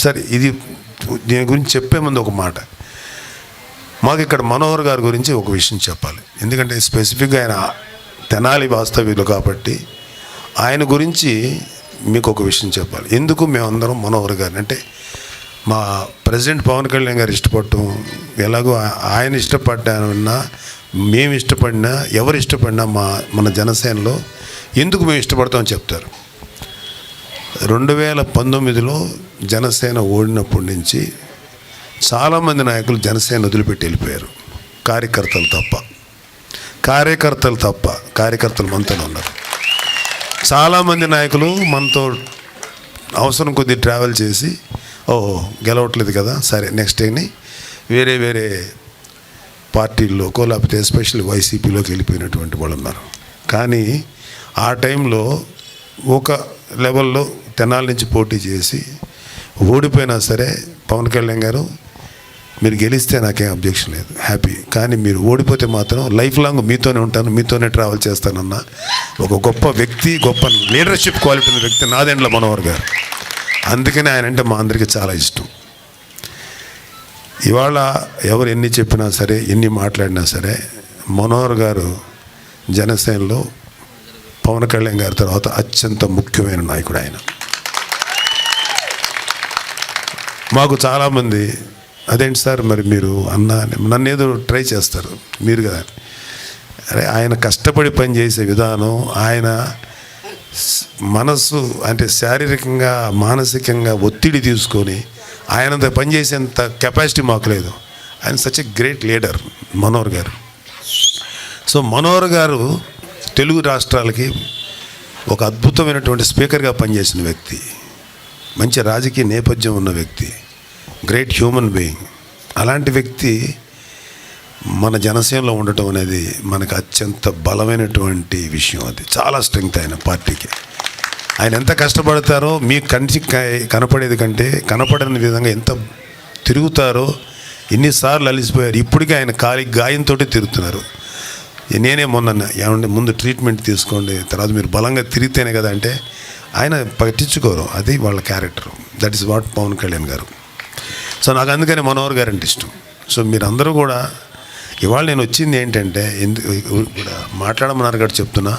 సరే ఇది దీని గురించి చెప్పే ముందు ఒక మాట. మాకు ఇక్కడ మనోహర్ గారి గురించి ఒక విషయం చెప్పాలి. ఎందుకంటే స్పెసిఫిక్గా ఆయన తెనాలి వాస్తవ్యులు కాబట్టి ఆయన గురించి మీకు ఒక విషయం చెప్పాలి. ఎందుకు మేమందరం మనోహర్ గారిని? అంటే మా ప్రెసిడెంట్ పవన్ కళ్యాణ్ గారు ఇష్టపడటం ఎలాగో ఆయన ఇష్టపడ్డానన్నా మేము ఇష్టపడినా ఎవరు ఇష్టపడినా మా మన జనసేనలో ఎందుకు మేము ఇష్టపడతామని చెప్తారు. రెండు వేల పంతొమ్మిదిలో జనసేన ఓడినప్పటి నుంచి చాలామంది నాయకులు జనసేన వదిలిపెట్టి వెళ్ళిపోయారు. కార్యకర్తలు తప్ప. కార్యకర్తలు తప్ప. కార్యకర్తలు మనతోనే ఉన్నారు. చాలామంది నాయకులు మనతో అవసరం కొద్ది ట్రావెల్ చేసి ఓహో గెలవట్లేదు కదా సరే నెక్స్ట్ అని వేరే వేరే పార్టీల్లోకో లేకపోతే ఎస్పెషల్లీ వైసీపీలోకి వెళ్ళిపోయినటువంటి వాళ్ళు ఉన్నారు కానీ ఆ టైంలో ఒక లెవెల్లో తెనాల నుంచి పోటీ చేసి ఓడిపోయినా సరే పవన్ కళ్యాణ్ గారు మీరు గెలిస్తే నాకేం అబ్జెక్షన్ లేదు. హ్యాపీ కానీ మీరు ఓడిపోతే మాత్రం లైఫ్ లాంగ్ మీతోనే ఉంటాను మీతోనే ట్రావెల్ చేస్తానన్న ఒక గొప్ప వ్యక్తి గొప్ప లీడర్షిప్ క్వాలిటీ ఉన్న వ్యక్తి నాదెండ్ల మనోహర్ గారు. అందుకని ఆయన అంటే మా అందరికీ చాలా ఇష్టం. ఇవాళ ఎవరు ఎన్ని చెప్పినా సరే ఎన్ని మాట్లాడినా సరే మనోహర్ గారు జనసేనలో పవన్ కళ్యాణ్ గారి తర్వాత అత్యంత ముఖ్యమైన నాయకుడు ఆయన. మాకు చాలామంది అదేంటి సార్ మరి మీరు అన్న నన్ను ఏదో ట్రై చేస్తారు మీరు కదా. అరే ఆయన కష్టపడి పనిచేసే విధానం ఆయన మనస్సు అంటే శారీరకంగా మానసికంగా ఒత్తిడి తీసుకొని ఆయనంత పనిచేసేంత కెపాసిటీ మాకు లేదు. ఆయన such a great leader Manohar గారు. సో మనోహర్ గారు తెలుగు రాష్ట్రాలకి ఒక అద్భుతమైనటువంటి స్పీకర్గా పనిచేసిన వ్యక్తి. మంచి రాజకీయ నేపథ్యం ఉన్న వ్యక్తి. గ్రేట్ హ్యూమన్ బీయింగ్ అలాంటి వ్యక్తి మన జనసేనలో ఉండటం అనేది మనకు అత్యంత బలమైనటువంటి విషయం అది. చాలా స్ట్రెంగ్త్ ఆయన పార్టీకి. ఆయన ఎంత కష్టపడతారో మీ కంటికి కనపడేది కంటే కనపడని విధంగా ఎంత తిరుగుతారో ఎన్నిసార్లు అలిసిపోయారు ఇప్పటికీ ఆయన కాలి గాయంతో తిరుగుతున్నారు. నేనే మొన్న ఏమంటే ముందు ట్రీట్మెంట్ తీసుకోండి తర్వాత మీరు బలంగా తిరిగితేనే కదా అంటే ఆయన పట్టించుకోరు. అది వాళ్ళ character. That is what Pawan Kalyan గారు. సో నాకు అందుకని మనోహర్ గారు అంటే ఇష్టం. సో మీరందరూ కూడా ఇవాళ నేను వచ్చింది ఏంటంటే ఎందుకు కూడా మాట్లాడమన్నారు కాబట్టి చెప్తున్నా.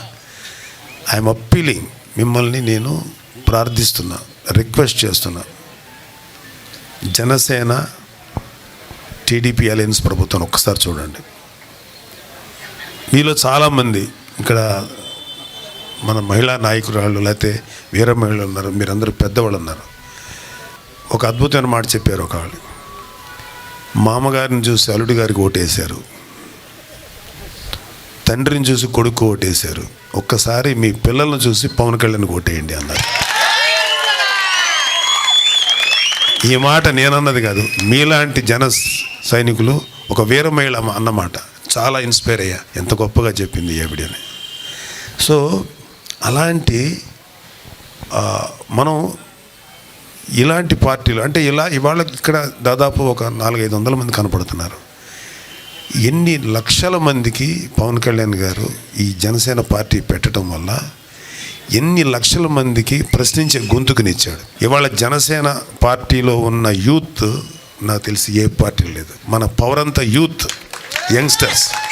ఐఎమ్ అప్పీలింగ్ మిమ్మల్ని నేను ప్రార్థిస్తున్నా రిక్వెస్ట్ చేస్తున్నా. జనసేన టీడీపీ అలయన్స్ ప్రభుత్వం ఒక్కసారి చూడండి. మీలో చాలామంది ఇక్కడ మన మహిళా నాయకురాళ్ళు లేకపోతే వీర మహిళలు ఉన్నారు మీరందరూ పెద్దవాళ్ళు ఉన్నారు ఒక అద్భుతమైన మాట చెప్పారు ఒక వాళ్ళు మామగారిని చూసి అల్లుడి గారికి ఓటేశారు. తండ్రిని చూసి కొడుకు ఓటేశారు. ఒక్కసారి మీ పిల్లలను చూసి పవన్ కళ్యాణ్ ఓటేయండి అన్నారు. ఈ మాట నేనన్నది కాదు మీలాంటి జన సైనికులు ఒక వీరమహిళ అన్నమాట. చాలా ఇన్స్పైర్ అయ్యా. ఎంత గొప్పగా చెప్పింది ఏవిడి అని. సో అలాంటి మనం ఇలాంటి పార్టీలు అంటే ఇలా ఇవాళ ఇక్కడ దాదాపు ఒక నాలుగైదు వందల మంది కనపడుతున్నారు. ఎన్ని లక్షల మందికి పవన్ కళ్యాణ్ గారు ఈ జనసేన పార్టీ పెట్టడం వల్ల ఎన్ని లక్షల మందికి ప్రశ్నించే గొంతుకునిచ్చాడు. ఇవాళ జనసేన పార్టీలో ఉన్న యూత్ నాకు తెలిసి ఏ పార్టీ లేదు మన పవర్ యూత్ యంగ్స్టర్స్.